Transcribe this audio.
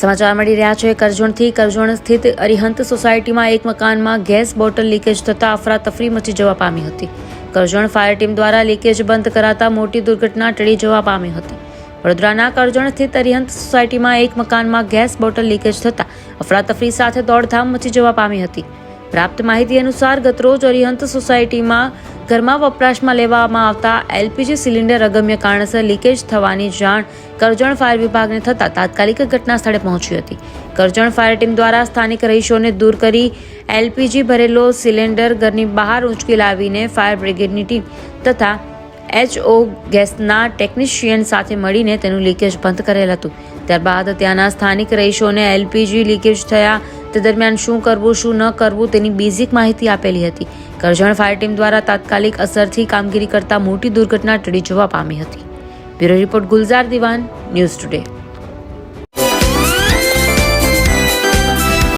સમાચાર મળી રહ્યા છે. કરજણથી કરજણ સ્થિત અરિહંત સોસાયટીમાં એક મકાનમાં ગેસ બોટલ લીકેજ થતાં અફરાતફરી મચી જવા પામી હતી. કરજણ ફાયર ટીમ દ્વારા લીકેજ બંધ કરાતા મોટી દુર્ઘટના ટળી જવા પામી હતી. વડોદરાના કરજણ સ્થિત અરિહંત સોસાયટીમાં એક મકાનમાં ગેસ બોટલ લીકેજ થતાં અફરાતફરી સાથે દોડધામ મચી જવા પામી હતી. પ્રાપ્ત માહિતી અનુસાર ગતરોજ અરિહંત સોસાયટીમાં ઘરમાં વપરાશમાં લેવામાં આવતા એલપીજી સિલિન્ડર અગમ્ય કારણસર લીકેજ થવાની જાણ કરજણ ફાયર વિભાગને થતાં તાત્કાલિક ઘટના સ્થળે પહોંચી હતી. કરજણ ફાયર ટીમ દ્વારા સ્થાનિક રહીશોને દૂર કરી એલપીજી ભરેલો સિલિન્ડર ઘરની બહાર ઉંચકી લાવીને ફાયર બ્રિગેડની ટીમ તથા એચઓ ગેસના ટેકનિશિયન સાથે મળીને તેનું લીકેજ બંધ કરેલ હતું. ત્યારબાદ ત્યાંના સ્થાનિક રહીશોને એલપીજી લીકેજ થયા. તે દરમિયાન શું કરવું, શું ન કરવું તેની બેઝિક માહિતી આપેલી હતી. કરજણ ફાયર ટીમ દ્વારા તાત્કાલિક અસરથી કામગીરી કરતા મોટી દુર્ઘટના ટળી જવા પામી હતી. બ્યુરો રિપોર્ટ ગુલઝાર દિવાન, ન્યૂઝ ટુડે.